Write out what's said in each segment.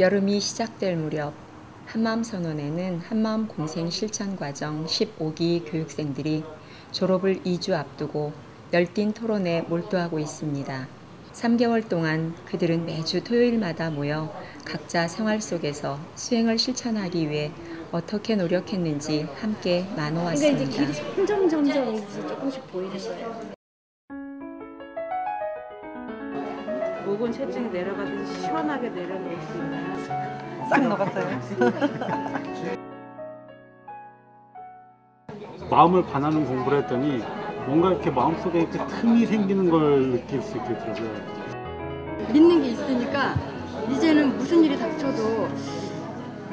여름이 시작될 무렵 한마음 선원에는 한마음 공생 실천 과정 15기 교육생들이 졸업을 2주 앞두고 열띤 토론에 몰두하고 있습니다. 3개월 동안 그들은 매주 토요일마다 모여 각자 생활 속에서 수행을 실천하기 위해 어떻게 노력했는지 함께 그러니까 이제. 길이 점점 점점 이제 조금씩 보이는 거예요. 목은 체증이 내려가듯이 시원하게 내려놓을 수 있는 싹 녹았어요. 마음을 관하는 공부를 했더니 뭔가 이렇게 마음속에 이렇게 틈이 생기는 걸 느낄 수 있게 되더라고요. 믿는 게 있으니까 이제는 무슨 일이 닥쳐도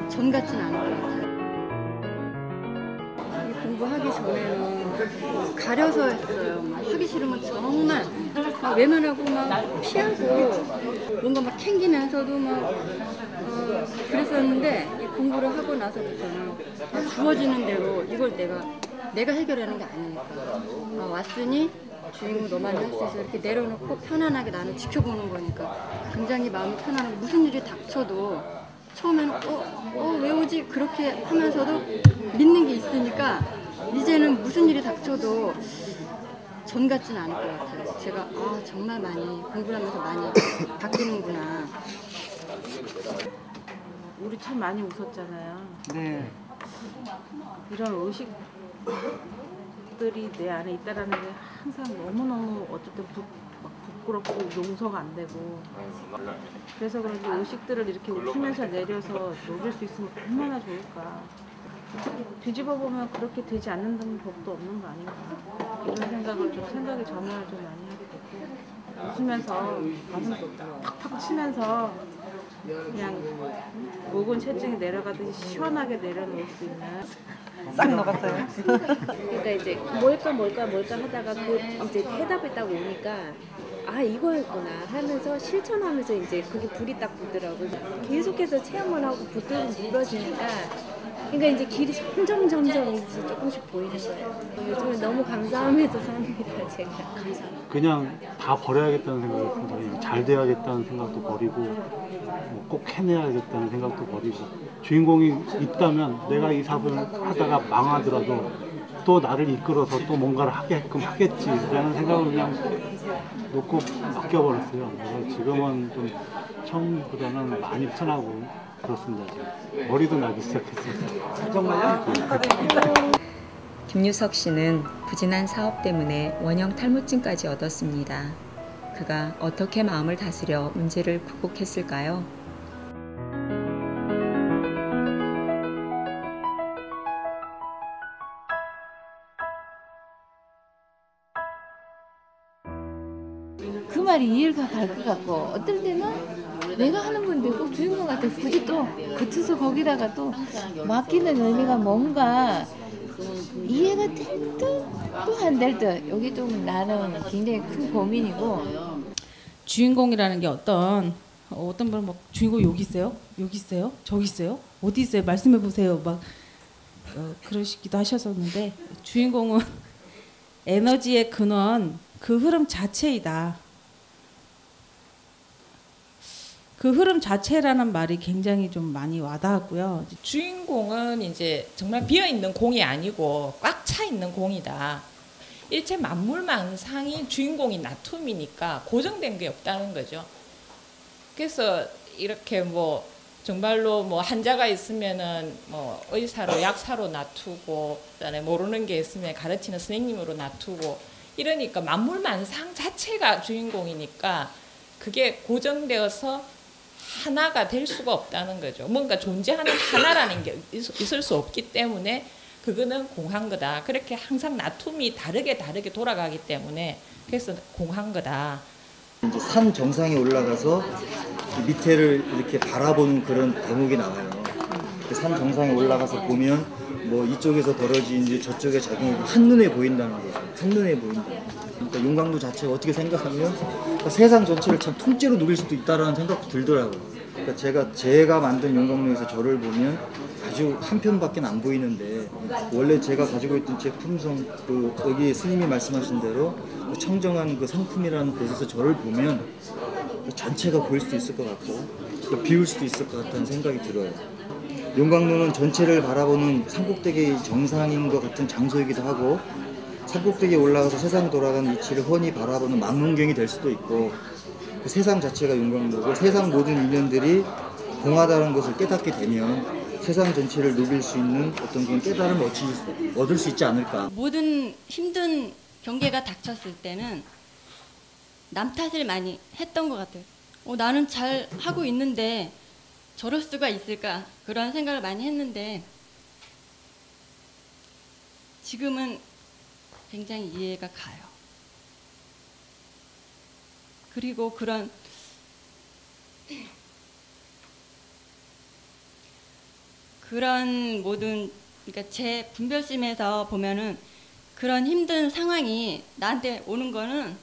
전 같진 않을 것 같아요. 이 공부하기 전에는 가려서 했어요. 막 하기 싫으면 정말 막 외면하고 막 피하고 뭔가 막 캥기면서도 막 어, 그랬었는데 이 공부를 하고 나서부터는 주어지는 대로 이걸 내가 내가 해결하는 게 아니니까 아, 왔으니 주인공 너만 할수 있어 이렇게 내려놓고 편안하게 나는 지켜보는 거니까 굉장히 마음이 편안하고 무슨 일이 닥쳐도 처음에는 어, 어, 왜 오지? 그렇게 하면서도 믿는 게 있으니까 이제는 무슨 일이 닥쳐도 전 같진 않을 것 같아요. 제가 아, 정말 많이 공부를 하면서 많이 바뀌는구나. 우리 참 많이 웃었잖아요. 네. 이런 의식들이 내 안에 있다라는 게 항상 너무너무 어쨌든 부, 막 부끄럽고 용서가 안 되고 그래서 그런지 의식들을 이렇게 웃으면서 내려서 녹일 수 있으면 얼마나 좋을까 뒤집어 보면 그렇게 되지 않는다는 법도 없는 거 아닌가 이런 생각을 좀 생각의 전환을 좀 많이 하게 됐고 웃으면서 가슴 팍팍 치면서 그냥 목은 체증이 내려가듯이 시원하게 내려놓을 수 있는 싹 녹았어요. 그러니까 이제 뭘까 뭘까 뭘까 하다가 그 이제 해답이 딱 오니까 아 이거였구나 하면서 실천하면서 이제 그게 불이 딱 붙더라고요. 계속해서 체험을 하고 붙들고 늘어지니까 그러니까 이제 길이 점점 점점 이제 조금씩 보이는 거예요. 요즘에 너무 감사하면서 삽니다 제가. 그냥 다 버려야겠다는 생각이 든다. 잘 돼야겠다는 생각도 버리고 뭐 꼭 해내야겠다는 생각도 버리고 주인공이 있다면 내가 이 사업을 하다가 망하더라도 또 나를 이끌어서 또 뭔가를 하게끔 하겠지라는 생각을 그냥 놓고 맡겨버렸어요. 그래서 지금은 좀 처음보다는 많이 편하고 그렇습니다. 지금. 머리도 나기 시작했어요. 정말요? 김유석 씨는 부진한 사업 때문에 원형 탈모증까지 얻었습니다. 그가 어떻게 마음을 다스려 문제를 극복했을까요? 말이 이해가 갈 것 같고 어떨 때는 내가 하는 건데 꼭 주인공한테 굳이 또 거쳐서 거기다가 또 맡기는 의미가 뭔가 이해가 될 듯 또 안 될 듯. 여기 좀 나는 굉장히 큰 고민이고. 주인공이라는 게 어떤 어, 어떤 분은 막 주인공 여기 있어요, 여기 있어요, 저기 있어요, 어디 있어요, 말씀해 보세요, 막 어, 그러시기도 하셨었는데 주인공은 에너지의 근원, 그 흐름 자체이다. 그 흐름 자체라는 말이 굉장히 좀 많이 와닿았고요. 주인공은 이제 정말 비어 있는 공이 아니고 꽉 차 있는 공이다. 일체 만물 만상이 주인공이 나툼이니까 고정된 게 없다는 거죠. 그래서 이렇게 뭐 정말로 뭐 한자가 있으면은 뭐 의사로 약사로 놔두고 그다음에 모르는 게 있으면 가르치는 선생님으로 놔두고 이러니까 만물 만상 자체가 주인공이니까 그게 고정되어서 하나가 될 수가 없다는 거죠. 뭔가 존재하는 하나라는 게 있- 있을 수 없기 때문에 그거는 공한 거다. 그렇게 항상 나툼이 다르게 다르게 돌아가기 때문에 그래서 공한 거다. 이제 산 정상에 올라가서 이 밑에를 이렇게 바라보는 그런 대목이 나와요. 그산 정상에 올라가서 보면 뭐 이쪽에서 벌어진 이제 저쪽의 작용이 한눈에 보인다는 거죠. 한눈에 보인다. 그러니까 용광로 자체가 어떻게 생각하면 그러니까 세상 전체를 참 통째로 누릴 수도 있다라는 생각도 들더라고요. 그러니까 제가 제가 만든 용광로에서 저를 보면 아주 한 편밖에 안 보이는데 원래 제가 가지고 있던 제 품성 그 여기 스님이 말씀하신 대로 그 청정한 그 성품이라는 곳에서 저를 보면 전체가 보일 수 있을 것 같고 또 비울 수도 있을 것 같다는 생각이 들어요. 용광로는 전체를 바라보는 산꼭대기 정상인 것 같은 장소이기도 하고 산꼭대기에 올라가서 세상 돌아가는 위치를 훤히 바라보는 망원경이 될 수도 있고 그 세상 자체가 용광로고 세상 모든 인연들이 공하다는 것을 깨닫게 되면 세상 전체를 누빌 수 있는 어떤 그런 깨달음을 얻을 수 있지 않을까. 모든 힘든 경계가 닥쳤을 때는 남 탓을 많이 했던 것 같아요. 어, 나는 잘 하고 있는데 저럴 수가 있을까 그런 생각을 많이 했는데 지금은 굉장히 이해가 가요. 그리고 그런 그런 모든 그러니까 제 분별심에서 보면은 그런 힘든 상황이 나한테 오는 거는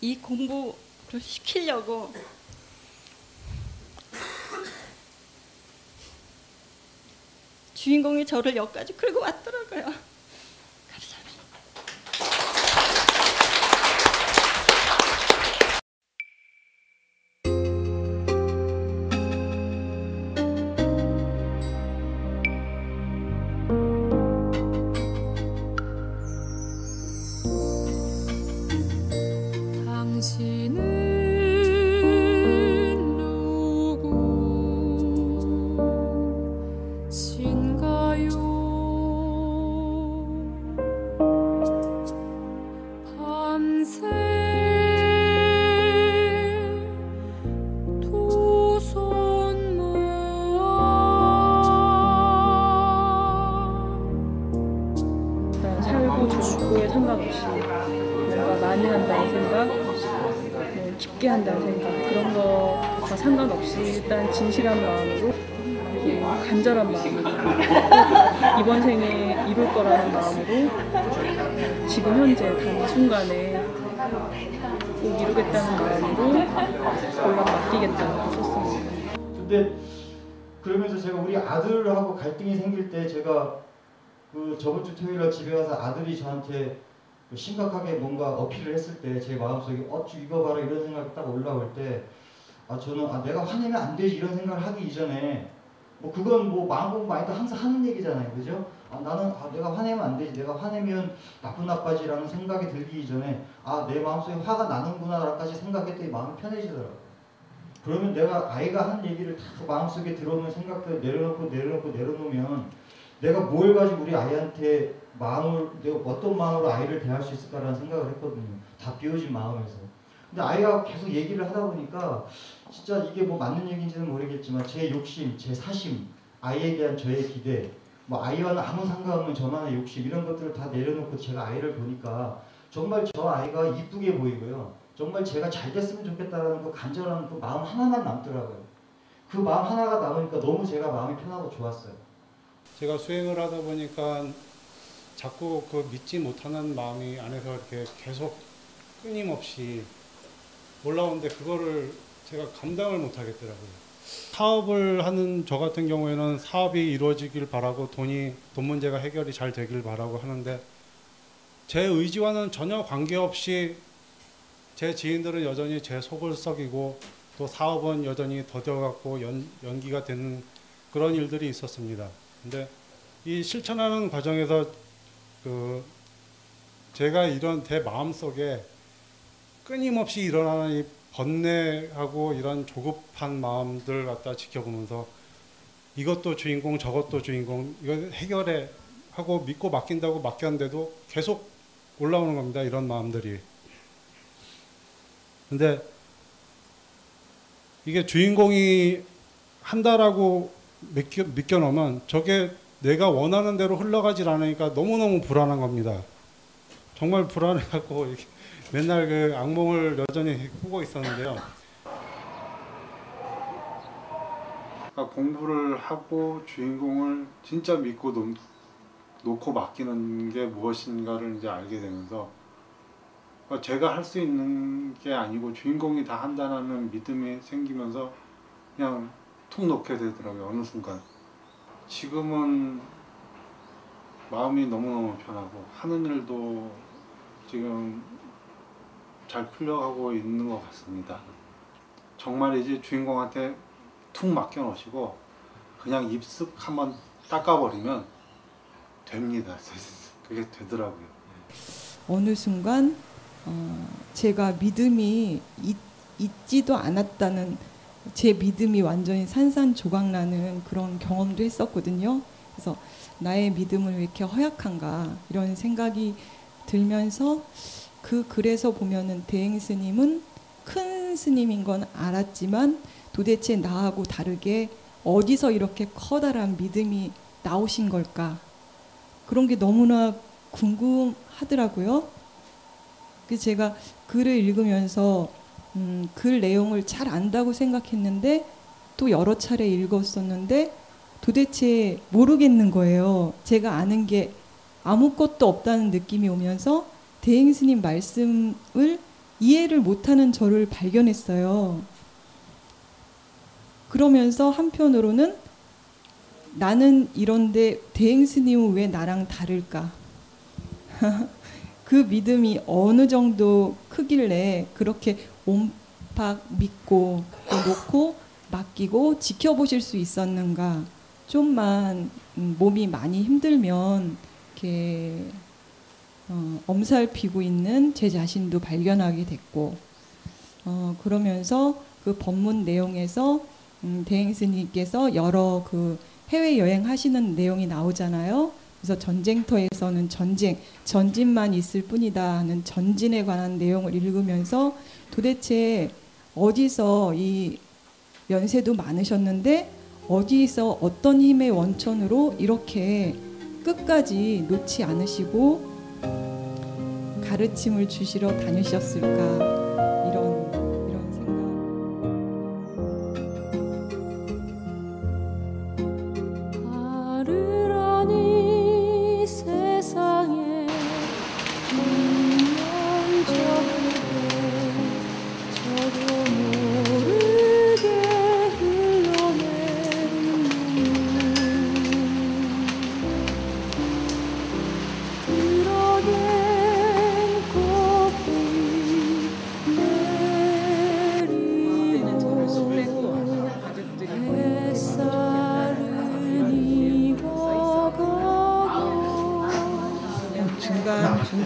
이 공부를 시키려고 주인공이 저를 여기까지 끌고 왔더라고요. 진실한 마음으로 이게 간절한 마음으로 꼭 이번 생에 이룰 거라는 마음으로 지금 현재 단 이 순간에 꼭 이루겠다는 마음으로 골라 맡기겠다고 썼습니다. 근데 그러면서 제가 우리 아들하고 갈등이 생길 때 제가 그 저번 주 토요일 날 집에 가서 아들이 저한테 그 심각하게 뭔가 어필을 했을 때 제 마음속에 어쭈 이거 봐라 이런 생각이 딱 올라올 때 아 저는 아 내가 화내면 안 되지 이런 생각을 하기 이전에 뭐 그건 뭐 마음 공부 많이도 항상 하는 얘기잖아요 그죠? 아 나는 아 내가 화내면 안 되지 내가 화내면 나쁜 나빠지라는 생각이 들기 이전에 아 내 마음속에 화가 나는구나라까지 생각했더니 마음이 편해지더라고요 그러면 내가 아이가 한 얘기를 다 마음속에 들어오는 생각들 내려놓고 내려놓고 내려놓으면 내가 뭘 가지고 우리 아이한테 마음을 내가 어떤 마음으로 아이를 대할 수 있을까라는 생각을 했거든요. 다 비워진 마음에서. 근데 아이가 계속 얘기를 하다 보니까 진짜 이게 뭐 맞는 얘기인지는 모르겠지만 제 욕심, 제 사심, 아이에 대한 저의 기대, 뭐 아이와는 아무 상관없는 저만의 욕심 이런 것들을 다 내려놓고 제가 아이를 보니까 정말 저 아이가 이쁘게 보이고요. 정말 제가 잘 됐으면 좋겠다라는 그 간절한 그 마음 하나만 남더라고요. 그 마음 하나가 남으니까 너무 제가 마음이 편하고 좋았어요. 제가 수행을 하다 보니까 자꾸 그 믿지 못하는 마음이 안에서 이렇게 계속 끊임없이 올라오는데 그거를 제가 감당을 못 하겠더라고요. 사업을 하는 저 같은 경우에는 사업이 이루어지길 바라고 돈이 돈 문제가 해결이 잘 되길 바라고 하는데 제 의지와는 전혀 관계없이 제 지인들은 여전히 제 속을 썩이고 또 사업은 여전히 더뎌갖고 연, 연기가 되는 그런 일들이 있었습니다. 근데 이 실천하는 과정에서 그 제가 이런 제 마음 속에 끊임없이 일어나는 이 번뇌하고 이런 조급한 마음들 갖다 지켜보면서 이것도 주인공 저것도 주인공 이거 해결해 하고 믿고 맡긴다고 맡겼는데도 계속 올라오는 겁니다 이런 마음들이 근데 이게 주인공이 한다라고 믿겨, 믿겨 놓으면 저게 내가 원하는 대로 흘러가질 않으니까 너무너무 불안한 겁니다. 정말 불안해갖고 이렇게 맨날 그 악몽을 여전히 꾸고 있었는데요. 공부를 하고 주인공을 진짜 믿고 놓, 놓고 맡기는 게 무엇인가를 이제 알게 되면서 그러니까 제가 할 수 있는 게 아니고 주인공이 다 한다는 믿음이 생기면서 그냥 툭 놓게 되더라고요 어느 순간 지금은 마음이 너무너무 편하고 하는 일도 지금 잘 풀려가고 있는 것 같습니다. 정말 이제 주인공한테 툭 맡겨 놓으시고 그냥 입습 한번 닦아버리면 됩니다. 그게 되더라고요. 어느 순간 어, 제가 믿음이 있, 있지도 않았다는 제 믿음이 완전히 산산조각나는 그런 경험도 했었거든요. 그래서 나의 믿음은 왜 이렇게 허약한가 이런 생각이 들면서 그 글에서 보면은 대행 스님은 큰 스님인 건 알았지만 도대체 나하고 다르게 어디서 이렇게 커다란 믿음이 나오신 걸까 그런 게 너무나 궁금하더라고요. 그래서 제가 글을 읽으면서 음, 글 내용을 잘 안다고 생각했는데 또 여러 차례 읽었었는데 도대체 모르겠는 거예요. 제가 아는 게 아무것도 없다는 느낌이 오면서 대행 스님 말씀을 이해를 못하는 저를 발견했어요. 그러면서 한편으로는 나는 이런데 대행 스님은 왜 나랑 다를까? 그 믿음이 어느 정도 크길래 그렇게 온팍 믿고 또 놓고 맡기고 지켜보실 수 있었는가? 좀만 음, 몸이 많이 힘들면 이렇게 어, 엄살피고 있는 제 자신도 발견하게 됐고 어, 그러면서 그 법문 내용에서 음, 대행 스님께서 여러 그 해외 여행 하시는 내용이 나오잖아요. 그래서 전쟁터에서는 전쟁, 전진만 있을 뿐이다 하는 전진에 관한 내용을 읽으면서 도대체 어디서 이 연세도 많으셨는데 어디서 어떤 힘의 원천으로 이렇게 끝까지 놓지 않으시고 가르침을 주시러 다니셨을까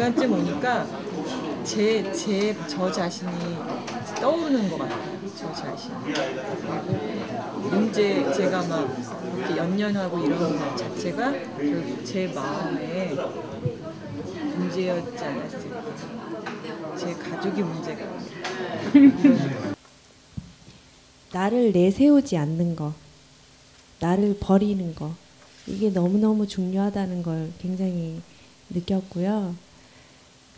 중간 중간쯤 오니까 제 제 저 자신이 떠오르는 것 같아요. 저 자신. 그리고 문제 제가 막 이렇게 연연하고 이런 것 자체가 그제 마음에 문제였지 않았을까. 제 가족이 문제가. 나를 내세우지 않는 거, 나를 버리는 거, 이게 너무너무 중요하다는 걸 굉장히 느꼈고요.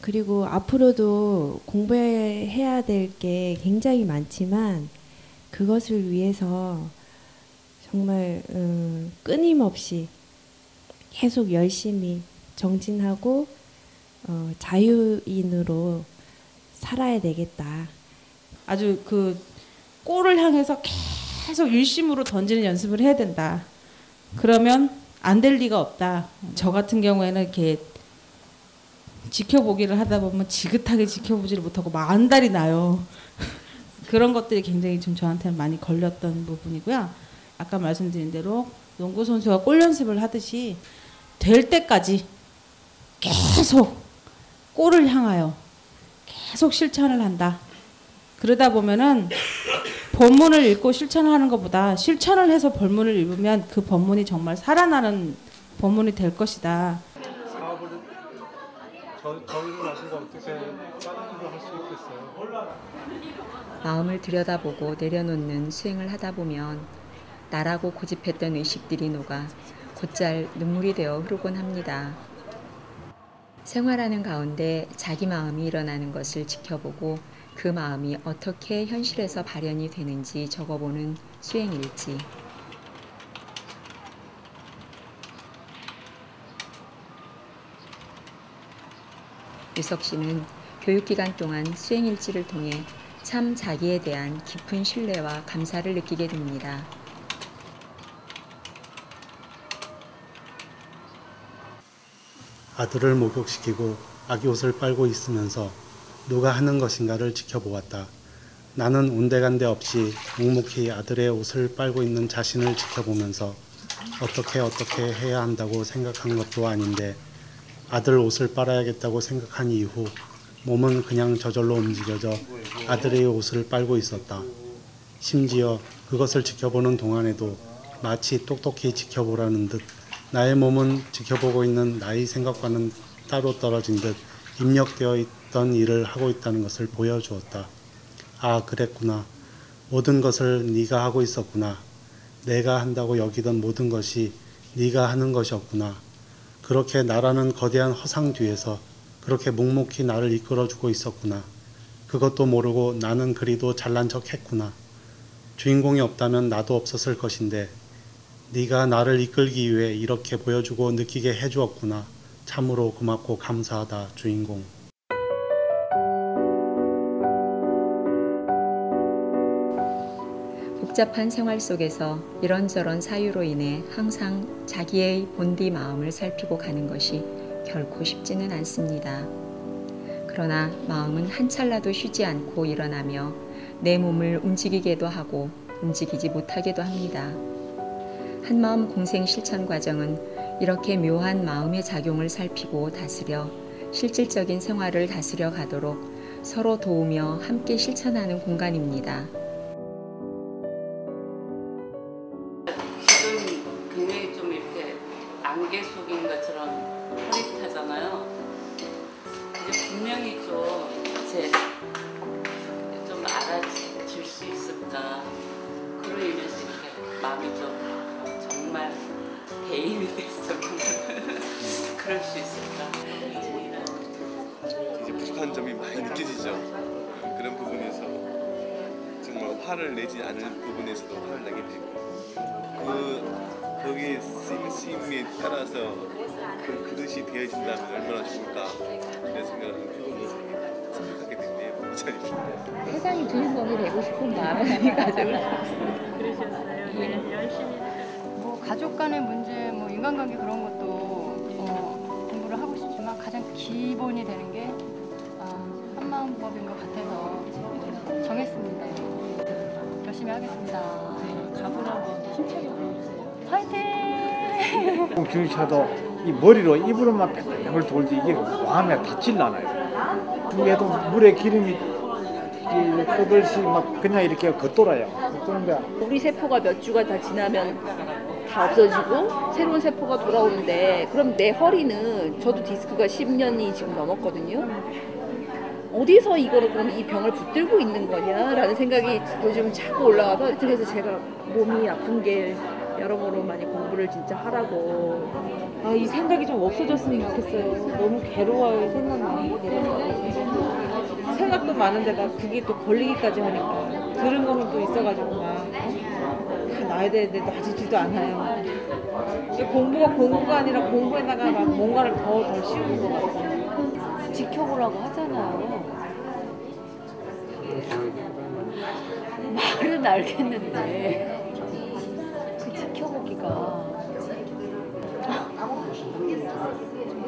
그리고 앞으로도 공부해야 될 게 굉장히 많지만 그것을 위해서 정말 음, 끊임없이 계속 열심히 정진하고 어, 자유인으로 살아야 되겠다. 아주 그 골을 향해서 계속 일심으로 던지는 연습을 해야 된다. 그러면 안 될 리가 없다. 저 같은 경우에는 이렇게 지켜보기를 하다 보면 지긋하게 지켜보지를 못하고 막 안달이 나요. 그런 것들이 굉장히 좀 저한테는 많이 걸렸던 부분이고요. 아까 말씀드린 대로 농구 선수가 골 연습을 하듯이 될 때까지 계속 골을 향하여 계속 실천을 한다. 그러다 보면은 본문을 읽고 실천을 하는 것보다 실천을 해서 본문을 읽으면 그 본문이 정말 살아나는 본문이 될 것이다. 마음을 들여다보고 내려놓는 수행을 하다 보면 나라고 고집했던 의식들이 녹아 곧잘 눈물이 되어 흐르곤 합니다. 생활하는 가운데 자기 마음이 일어나는 것을 지켜보고 그 마음이 어떻게 현실에서 발현이 되는지 적어보는 수행일지. 유석 씨는 교육기간 동안 수행일지를 통해 참 자기에 대한 깊은 신뢰와 감사를 느끼게 됩니다. 아들을 목욕시키고 아기 옷을 빨고 있으면서 누가 하는 것인가를 지켜보았다. 나는 온데간데 없이 묵묵히 아들의 옷을 빨고 있는 자신을 지켜보면서 어떻게 어떻게 해야 한다고 생각한 것도 아닌데 아들 옷을 빨아야겠다고 생각한 이후 몸은 그냥 저절로 움직여져 아들의 옷을 빨고 있었다. 심지어 그것을 지켜보는 동안에도 마치 똑똑히 지켜보라는 듯 나의 몸은 지켜보고 있는 나의 생각과는 따로 떨어진 듯 입력되어 있던 일을 하고 있다는 것을 보여주었다. 아, 그랬구나. 모든 것을 네가 하고 있었구나. 내가 한다고 여기던 모든 것이 네가 하는 것이었구나. 그렇게 나라는 거대한 허상 뒤에서 그렇게 묵묵히 나를 이끌어주고 있었구나. 그것도 모르고 나는 그리도 잘난 척 했구나. 주인공이 없다면 나도 없었을 것인데 네가 나를 이끌기 위해 이렇게 보여주고 느끼게 해주었구나. 참으로 고맙고 감사하다, 주인공. 복잡한 생활 속에서 이런저런 사유로 인해 항상 자기의 본디 마음을 살피고 가는 것이 결코 쉽지는 않습니다. 그러나 마음은 한 찰나도 쉬지 않고 일어나며 내 몸을 움직이게도 하고 움직이지 못하게도 합니다. 한마음 공생 실천 과정은 이렇게 묘한 마음의 작용을 살피고 다스려 실질적인 생활을 다스려 가도록 서로 도우며 함께 실천하는 공간입니다. 쓰임에 따라서 그 그릇이 되어진다면 얼마나 좋을까 이런 생각을 생각하게 됐네요. 세상이 주인공이 되고 싶은 마음을 가지고 뭐 가족 간의 문제, 뭐 인간관계 그런 것도 어, 공부를 하고 싶지만 가장 기본이 되는 게 아, 한마음법인 것 같아서 정했습니다. 열심히 하겠습니다. 한번 힘차게 보여주세요. 화이팅! 주차도 이 머리로 입으로만 뱅뱅을 돌지 이게 마음에 닿질 않아요. 위에도 물에 기름이 떠들시 막 그냥 이렇게 겉돌아요. 겉도는데 우리 세포가 몇 주가 다 지나면 다 없어지고 새로운 세포가 돌아오는데 그럼 내 허리는 저도 디스크가 10년이 지금 넘었거든요. 어디서 이거를 그럼 이 병을 붙들고 있는 거냐라는 생각이 요즘 자꾸 올라와서 그래서 제가 몸이 아픈 게 여러모로 많이 공부를 진짜 하라고 아, 이 생각이 좀 없어졌으면 좋겠어요. 너무 괴로워요, 게. 생각도 많은데다 그게 또 걸리기까지 하니까. 들은 거는 또 있어가지고 막, 다 놔야 되는데 놔지지도 않아요. 공부가 공부가 아니라 공부에다가 막 뭔가를 더, 더 씌우는 것 같아요. 지켜보라고 하잖아요. 말은 알겠는데 그 지켜보기가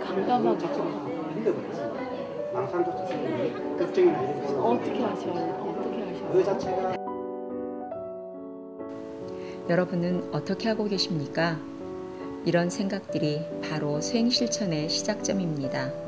감감하고 어떻게 하셔 어떻게 하셔 그 여러분은 어떻게 하고 계십니까? 이런 생각들이 바로 수행 실천의 시작점입니다.